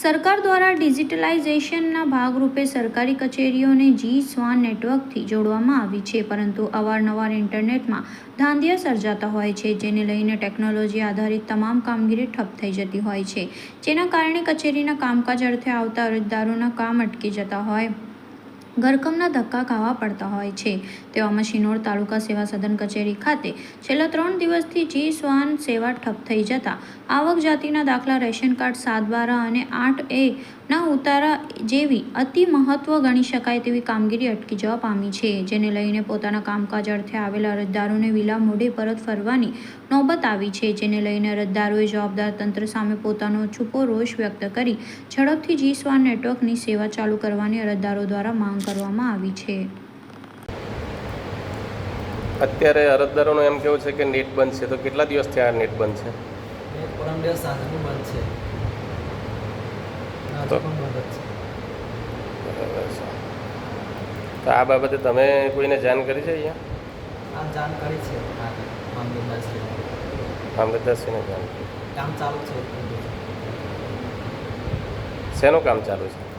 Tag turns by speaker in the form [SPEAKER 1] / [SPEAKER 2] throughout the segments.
[SPEAKER 1] સરકાર દ્વારા ડિજિટલાઇઝેશનના ભાગરૂપે સરકારી કચેરીઓને જી સ્વાન નેટવર્કથી જોડવામાં આવી છે, પરંતુ અવારનવાર ઇન્ટરનેટમાં ધાંધિયા સર્જાતા હોય છે, જેને લઈને ટેકનોલોજી આધારિત તમામ કામગીરી ઠપ થઈ જતી હોય છે, જેના કારણે કચેરીના કામકાજ અર્થે આવતા અરજદારોના કામ અટકી જતા હોય. ઘરકમના ધક્કા ખાવા પડતા હોય છે. તેવામાં શિનોર તાલુકા સેવા સદન કચેરી ખાતે છેલ્લા ત્રણ દિવસથી જી સ્વાન સેવા ઠપ થઈ જતા આવક જાતિના દાખલા રેશન કાર્ડ સાત બારા અને આઠ એ ના ઉતારા જેવી અતિ મહત્વ ગણી શકાય તેવી કામગીરી અટકી જવા પામી છે જેને લઈને પોતાના કામકાજ અર્થે આવેલા અરજદારોને વિલા મોઢે પરત ફરવાની નોબત આવી છે જેને લઈને અરજદારોએ જવાબદાર તંત્ર સામે પોતાનો છૂપો રોષ વ્યક્ત કરી ઝડપથી જી સ્વાન નેટવર્કની સેવા ચાલુ કરવાની અરજદારો દ્વારા માંગ કરવામાં આવી છે.
[SPEAKER 2] અત્યારે અરજદારોનું એમ કેવું છે કે નેટ બંધ છે. તો કેટલા દિવસ થયા નેટ બંધ છે?
[SPEAKER 3] પરમ દિવસ સાંજનું બંધ છે.
[SPEAKER 2] તો- બરાબર છે. તો આ બાબતે તમે કોઈને જાણ કરી છે અહીંયા?
[SPEAKER 3] આ જાણ કરી છે
[SPEAKER 2] મામલતદારશ્રીને. જાણ
[SPEAKER 3] કામ ચાલુ છે
[SPEAKER 2] શેનું કામ ચાલુ છે?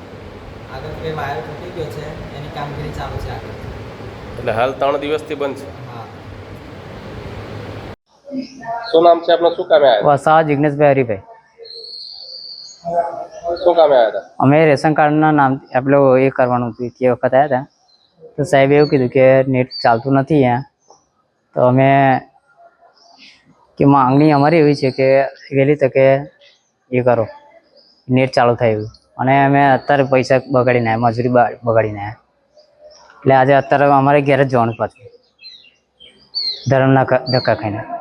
[SPEAKER 3] આગળ બે વાયર તૂટી ગયો છે એની કામગીરી ચાલુ છે આગળ.
[SPEAKER 2] એટલે હાલ ત્રણ દિવસથી બંધ છે. શું નામ છે? આપનું શું કામ આવ્યા?
[SPEAKER 4] વસા જિગ્નેશભાઈ હરિભાઈ.
[SPEAKER 2] શું કામે આવ્યા હતા?
[SPEAKER 4] અમે રેશન કાર્ડના નામ આપણે એ કરવાનું હતું તે વખત આવ્યા હતા. તો સાહેબે એવું કીધું કે નેટ ચાલતું નથી અહીંયા. તો અમે કે માંગણી અમારી એવી છે કે વહેલી તકે એ કરો. નેટ ચાલુ થાય એવું. અને અમે અત્યારે પૈસા બગાડી નાખ્યા મજૂરી બગાડી આવ્યા. એટલે આજે અત્યારે અમારે ઘેર જ જવાનું પાછું. ધર્મના ધક્કા ખાઈને.